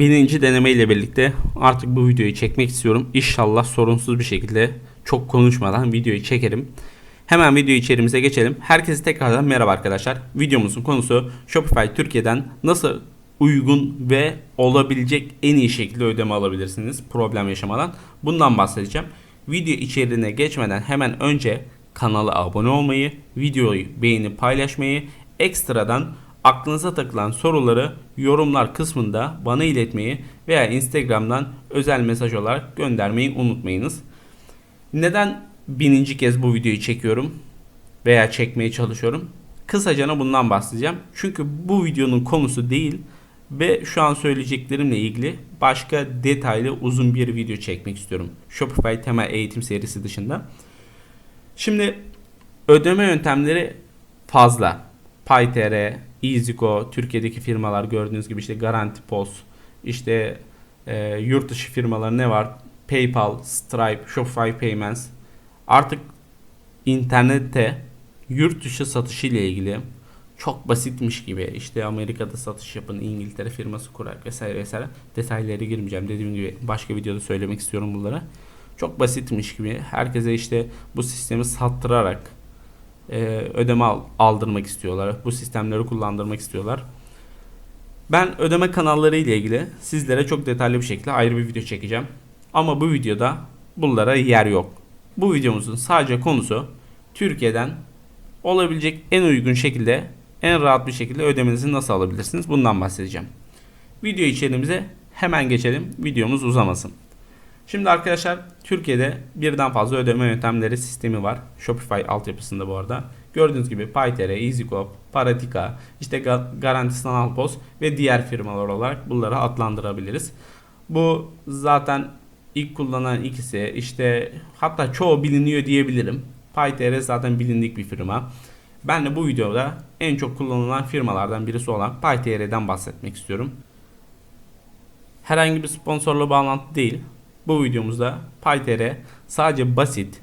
birinci deneme ile birlikte artık bu videoyu çekmek istiyorum. İnşallah sorunsuz bir şekilde çok konuşmadan videoyu çekerim. Hemen video içeriğimize geçelim. Herkese tekrardan merhaba arkadaşlar. Videomuzun konusu Shopify Türkiye'den nasıl uygun ve olabilecek en iyi şekilde ödeme alabilirsiniz problem yaşamadan. Bundan bahsedeceğim. Video içeriğine geçmeden hemen önce kanala abone olmayı, videoyu beğenip paylaşmayı, ekstradan aklınıza takılan soruları yorumlar kısmında bana iletmeyi veya Instagram'dan özel mesaj olarak göndermeyi unutmayınız. Neden bininci kez bu videoyu çekiyorum veya çekmeye çalışıyorum? Kısacana bundan bahsedeceğim. Çünkü bu videonun konusu değil ve şu an söyleyeceklerimle ilgili başka detaylı uzun bir video çekmek istiyorum. Shopify temel eğitim serisi dışında. Şimdi ödeme yöntemleri fazla. PayTR, EasyGo, Türkiye'deki firmalar gördüğünüz gibi işte Garanti Post, işte e, yurt dışı firmalar ne var? PayPal, Stripe, Shopify Payments. Artık internette yurt dışı satışı ile ilgili çok basitmiş gibi işte Amerika'da satış yapın, İngiltere firması kurar vesaire vesaire detaylara girmeyeceğim. Dediğim gibi başka videoda söylemek istiyorum bunları. Çok basitmiş gibi herkese işte bu sistemi sattırarak e, ödeme al, aldırmak istiyorlar. Bu sistemleri kullandırmak istiyorlar. Ben ödeme kanalları ile ilgili sizlere çok detaylı bir şekilde ayrı bir video çekeceğim. Ama bu videoda bunlara yer yok. Bu videomuzun sadece konusu Türkiye'den olabilecek en uygun şekilde en rahat bir şekilde ödemenizi nasıl alabilirsiniz bundan bahsedeceğim. Video içeriğimize hemen geçelim. Videomuz uzamasın. Şimdi arkadaşlar Türkiye'de birden fazla ödeme yöntemleri sistemi var. Shopify altyapısında bu arada. Gördüğünüz gibi PayTR, EasyCop, Paratika, işte Garanti Sanal Post ve diğer firmalar olarak bunları adlandırabiliriz. Bu zaten ilk kullanan ikisi işte hatta çoğu biliniyor diyebilirim. PayTR zaten bilindik bir firma. Ben de bu videoda en çok kullanılan firmalardan birisi olan PayTR'den bahsetmek istiyorum. Herhangi bir sponsorla bağlantı değil. Bu videomuzda PyTR sadece basit,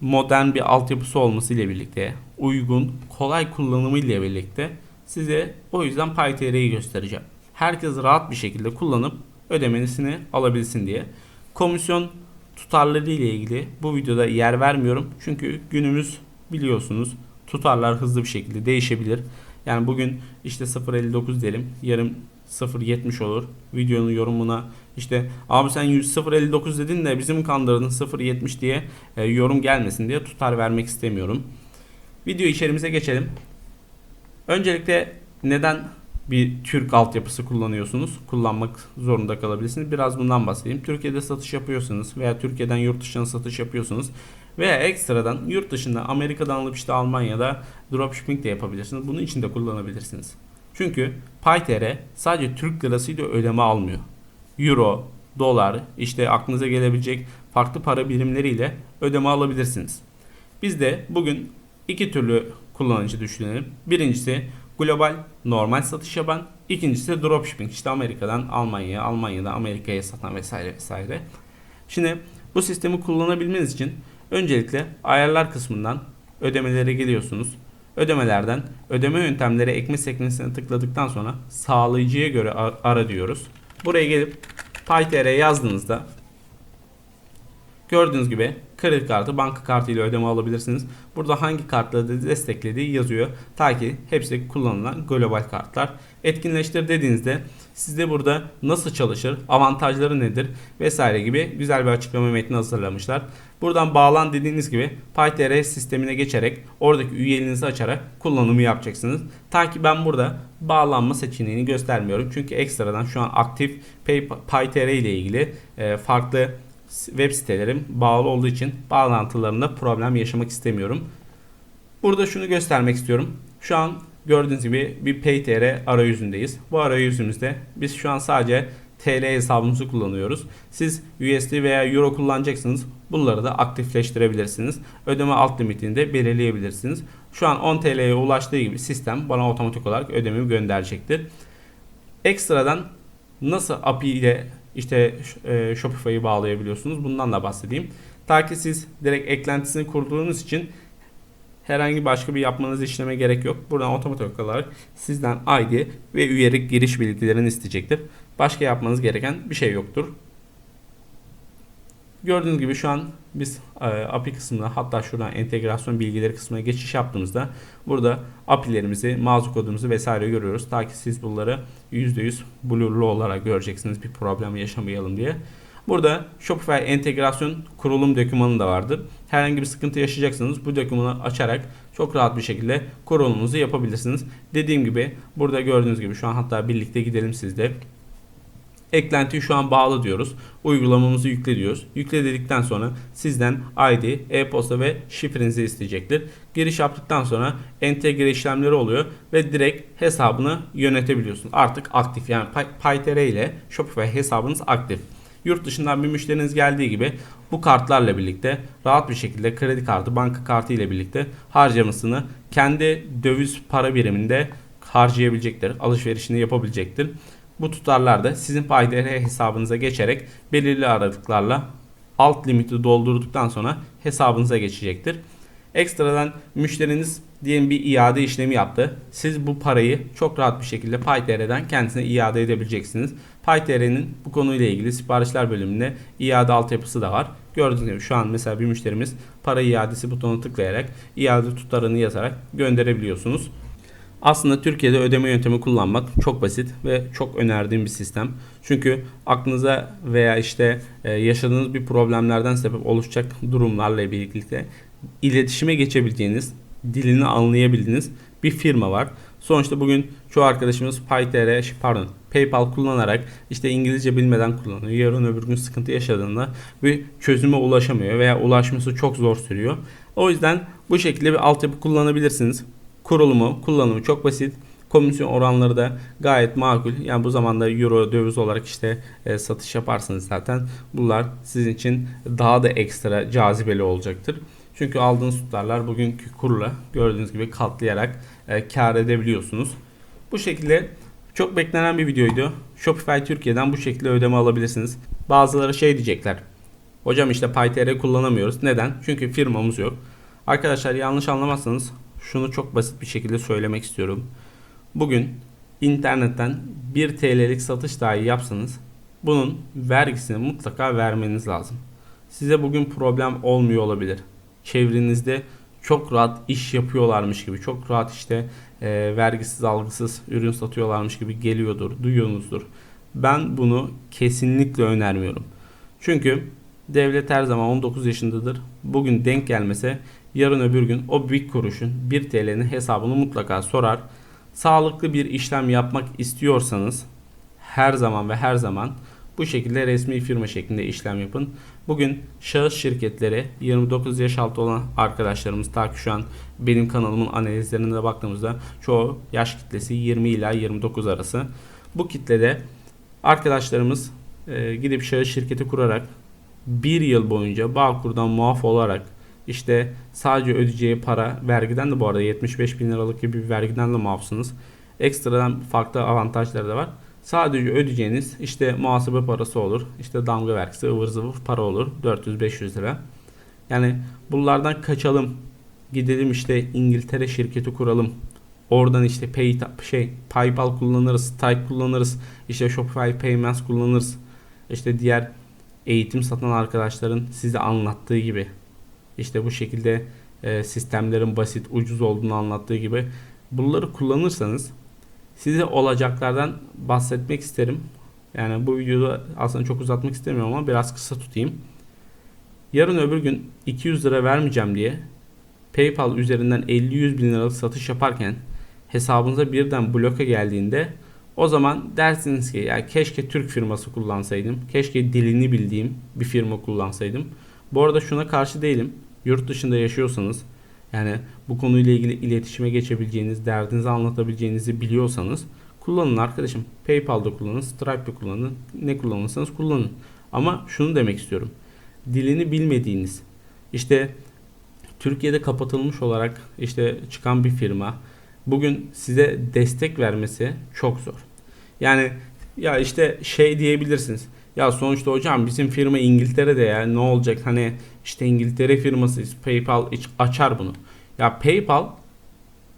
modern bir altyapısı olması ile birlikte, uygun, kolay kullanımı ile birlikte size o yüzden PyTR'yi göstereceğim. Herkes rahat bir şekilde kullanıp ödemesini alabilsin diye. Komisyon tutarları ile ilgili bu videoda yer vermiyorum. Çünkü günümüz biliyorsunuz tutarlar hızlı bir şekilde değişebilir. Yani bugün işte 0.59 diyelim. Yarın 0.70 olur. Videonun yorumuna işte abi sen 0.59 dedin de bizim kandırdın 0.70 diye e, yorum gelmesin diye tutar vermek istemiyorum. Video içerimize geçelim. Öncelikle neden bir Türk altyapısı kullanıyorsunuz? Kullanmak zorunda kalabilirsiniz. Biraz bundan bahsedeyim. Türkiye'de satış yapıyorsanız veya Türkiye'den yurt dışına satış yapıyorsunuz veya ekstradan yurt dışında Amerika'dan alıp işte Almanya'da dropshipping de yapabilirsiniz. Bunun için de kullanabilirsiniz. Çünkü PayTR sadece Türk lirasıyla ödeme almıyor. Euro, dolar, işte aklınıza gelebilecek farklı para birimleriyle ödeme alabilirsiniz. Biz de bugün iki türlü kullanıcı düşünelim. Birincisi global normal satış yapan, ikincisi de dropshipping. İşte Amerika'dan Almanya'ya, Almanya'dan Amerika'ya satan vesaire vesaire. Şimdi bu sistemi kullanabilmeniz için öncelikle ayarlar kısmından ödemelere geliyorsunuz. Ödemelerden ödeme yöntemleri ekme sekmesine tıkladıktan sonra sağlayıcıya göre ara diyoruz. Buraya gelip PayTR yazdığınızda gördüğünüz gibi kredi kartı, banka kartı ile ödeme alabilirsiniz. Burada hangi kartları desteklediği yazıyor. Ta ki hepsi kullanılan global kartlar. Etkinleştir dediğinizde sizde burada nasıl çalışır, avantajları nedir vesaire gibi güzel bir açıklama metni hazırlamışlar. Buradan bağlan dediğiniz gibi PyTR sistemine geçerek oradaki üyeliğinizi açarak kullanımı yapacaksınız. Ta ki ben burada bağlanma seçeneğini göstermiyorum. Çünkü ekstradan şu an aktif PyTR ile ilgili e, farklı web sitelerim bağlı olduğu için bağlantılarında problem yaşamak istemiyorum. Burada şunu göstermek istiyorum. Şu an gördüğünüz gibi bir PayTR arayüzündeyiz. Bu arayüzümüzde biz şu an sadece TL hesabımızı kullanıyoruz. Siz USD veya Euro kullanacaksınız. Bunları da aktifleştirebilirsiniz. Ödeme alt limitini de belirleyebilirsiniz. Şu an 10 TL'ye ulaştığı gibi sistem bana otomatik olarak ödememi gönderecektir. Ekstradan nasıl API ile işte e, Shopify'ı bağlayabiliyorsunuz. Bundan da bahsedeyim. Ta ki siz direkt eklentisini kurduğunuz için herhangi başka bir yapmanız işleme gerek yok. Buradan otomatik olarak sizden ID ve üyelik giriş bilgilerini isteyecektir. Başka yapmanız gereken bir şey yoktur. Gördüğünüz gibi şu an biz e, API kısmına hatta şuradan entegrasyon bilgileri kısmına geçiş yaptığımızda burada API'lerimizi, mağaza kodumuzu vesaire görüyoruz. Ta ki siz bunları %100 blurlu olarak göreceksiniz bir problem yaşamayalım diye. Burada Shopify entegrasyon kurulum dokümanı da vardır. Herhangi bir sıkıntı yaşayacaksanız bu dokümanı açarak çok rahat bir şekilde kurulumunuzu yapabilirsiniz. Dediğim gibi burada gördüğünüz gibi şu an hatta birlikte gidelim sizde. Eklentiyi şu an bağlı diyoruz. Uygulamamızı yükle diyoruz. Yükle dedikten sonra sizden ID, e-posta ve şifrenizi isteyecektir. Giriş yaptıktan sonra entegre işlemleri oluyor ve direkt hesabını yönetebiliyorsunuz. Artık aktif yani PyTR ile Shopify hesabınız aktif. Yurt dışından bir müşteriniz geldiği gibi bu kartlarla birlikte rahat bir şekilde kredi kartı, banka kartı ile birlikte harcamasını kendi döviz para biriminde harcayabilecektir. Alışverişini yapabilecektir. Bu tutarlar da sizin PayDR hesabınıza geçerek belirli aralıklarla alt limiti doldurduktan sonra hesabınıza geçecektir. Ekstradan müşteriniz diyelim bir iade işlemi yaptı. Siz bu parayı çok rahat bir şekilde PayTR'den kendisine iade edebileceksiniz. PayTR'nin bu konuyla ilgili siparişler bölümünde iade altyapısı da var. Gördüğünüz gibi şu an mesela bir müşterimiz para iadesi butonuna tıklayarak iade tutarını yazarak gönderebiliyorsunuz. Aslında Türkiye'de ödeme yöntemi kullanmak çok basit ve çok önerdiğim bir sistem. Çünkü aklınıza veya işte e, yaşadığınız bir problemlerden sebep oluşacak durumlarla birlikte iletişime geçebileceğiniz, dilini anlayabildiğiniz bir firma var. Sonuçta bugün çoğu arkadaşımız PayTR, pardon PayPal kullanarak işte İngilizce bilmeden kullanıyor. Yarın öbür gün sıkıntı yaşadığında bir çözüme ulaşamıyor veya ulaşması çok zor sürüyor. O yüzden bu şekilde bir altyapı kullanabilirsiniz. Kurulumu, kullanımı çok basit. Komisyon oranları da gayet makul. Yani bu zamanda euro döviz olarak işte e, satış yaparsınız zaten. Bunlar sizin için daha da ekstra cazibeli olacaktır. Çünkü aldığınız tutarlar bugünkü kurla gördüğünüz gibi katlayarak e, kar edebiliyorsunuz. Bu şekilde çok beklenen bir videoydu. Shopify Türkiye'den bu şekilde ödeme alabilirsiniz. Bazıları şey diyecekler. Hocam işte PyTR kullanamıyoruz. Neden? Çünkü firmamız yok. Arkadaşlar yanlış anlamazsanız şunu çok basit bir şekilde söylemek istiyorum. Bugün internetten 1 TL'lik satış dahi yapsanız bunun vergisini mutlaka vermeniz lazım. Size bugün problem olmuyor olabilir. Çevrenizde çok rahat iş yapıyorlarmış gibi, çok rahat işte e, vergisiz algısız ürün satıyorlarmış gibi geliyordur, duyuyorsunuzdur. Ben bunu kesinlikle önermiyorum. Çünkü devlet her zaman 19 yaşındadır. Bugün denk gelmese yarın öbür gün o büyük kuruşun 1 TL'nin hesabını mutlaka sorar. Sağlıklı bir işlem yapmak istiyorsanız her zaman ve her zaman bu şekilde resmi firma şeklinde işlem yapın. Bugün şahıs şirketleri 29 yaş altı olan arkadaşlarımız ta ki şu an benim kanalımın analizlerine de baktığımızda çoğu yaş kitlesi 20 ila 29 arası. Bu kitlede arkadaşlarımız e, gidip şahıs şirketi kurarak bir yıl boyunca Bağkur'dan muaf olarak işte sadece ödeyeceği para vergiden de bu arada 75 bin liralık gibi bir vergiden de muafsınız. Ekstradan farklı avantajları da var. Sadece ödeyeceğiniz işte muhasebe parası olur. işte damga vergisi ıvır zıvır para olur. 400-500 lira. Yani bunlardan kaçalım. Gidelim işte İngiltere şirketi kuralım. Oradan işte pay, şey PayPal kullanırız, Stripe kullanırız. işte Shopify Payments kullanırız. İşte diğer eğitim satan arkadaşların size anlattığı gibi işte bu şekilde e, sistemlerin basit, ucuz olduğunu anlattığı gibi bunları kullanırsanız size olacaklardan bahsetmek isterim. Yani bu videoda aslında çok uzatmak istemiyorum ama biraz kısa tutayım. Yarın öbür gün 200 lira vermeyeceğim diye PayPal üzerinden 50-100 bin liralık satış yaparken hesabınıza birden bloke geldiğinde o zaman dersiniz ki ya keşke Türk firması kullansaydım. Keşke dilini bildiğim bir firma kullansaydım. Bu arada şuna karşı değilim. Yurt dışında yaşıyorsanız yani bu konuyla ilgili iletişime geçebileceğiniz, derdinizi anlatabileceğinizi biliyorsanız kullanın arkadaşım. PayPal'da kullanın, Stripe'da kullanın, ne kullanırsanız kullanın. Ama şunu demek istiyorum. Dilini bilmediğiniz, işte Türkiye'de kapatılmış olarak işte çıkan bir firma bugün size destek vermesi çok zor. Yani ya işte şey diyebilirsiniz. Ya sonuçta hocam bizim firma İngiltere'de ya ne olacak hani işte İngiltere firmasıyız PayPal açar bunu. Ya PayPal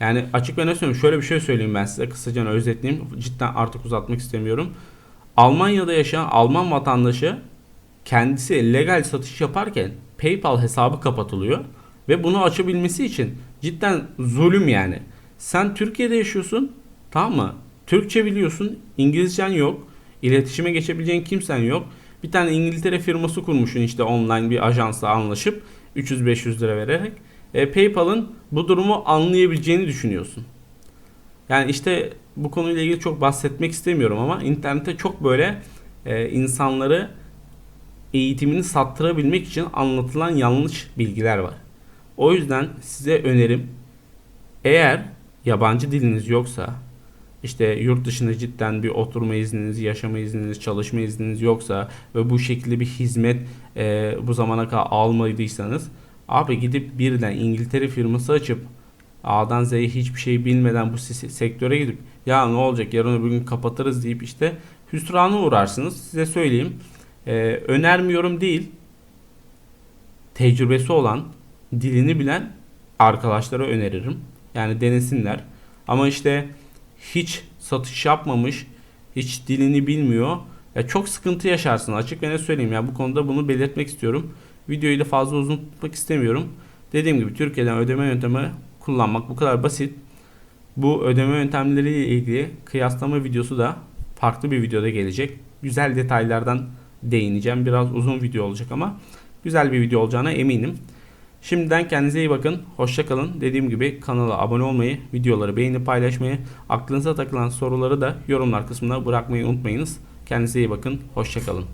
yani açık ve ne söyleyeyim şöyle bir şey söyleyeyim ben size kısaca özetleyeyim cidden artık uzatmak istemiyorum. Almanya'da yaşayan Alman vatandaşı kendisi legal satış yaparken PayPal hesabı kapatılıyor ve bunu açabilmesi için cidden zulüm yani. Sen Türkiye'de yaşıyorsun tamam mı? Türkçe biliyorsun, İngilizcen yok, iletişime geçebileceğin kimsen yok. Bir tane İngiltere firması kurmuşsun işte online bir ajansla anlaşıp 300-500 lira vererek. E, PayPal'ın bu durumu anlayabileceğini düşünüyorsun. Yani işte bu konuyla ilgili çok bahsetmek istemiyorum ama internette çok böyle e, insanları eğitimini sattırabilmek için anlatılan yanlış bilgiler var. O yüzden size önerim eğer yabancı diliniz yoksa işte yurt dışında cidden bir oturma izniniz, yaşama izniniz, çalışma izniniz yoksa ve bu şekilde bir hizmet e, bu zamana kadar almadıysanız abi gidip birden İngiltere firması açıp A'dan Z'ye hiçbir şey bilmeden bu se- sektöre gidip ya ne olacak yarın öbür gün kapatırız deyip işte hüsrana uğrarsınız. Size söyleyeyim. Ee, önermiyorum değil. Tecrübesi olan, dilini bilen arkadaşlara öneririm. Yani denesinler. Ama işte hiç satış yapmamış, hiç dilini bilmiyor. Ya çok sıkıntı yaşarsın açık ve ne söyleyeyim ya bu konuda bunu belirtmek istiyorum. Videoyu da fazla uzun tutmak istemiyorum. Dediğim gibi Türkiye'den ödeme yöntemi kullanmak bu kadar basit. Bu ödeme yöntemleriyle ilgili kıyaslama videosu da farklı bir videoda gelecek. Güzel detaylardan değineceğim. Biraz uzun video olacak ama güzel bir video olacağına eminim. Şimdiden kendinize iyi bakın. Hoşça kalın. Dediğim gibi kanala abone olmayı, videoları beğenip paylaşmayı, aklınıza takılan soruları da yorumlar kısmına bırakmayı unutmayınız. Kendinize iyi bakın. Hoşça kalın.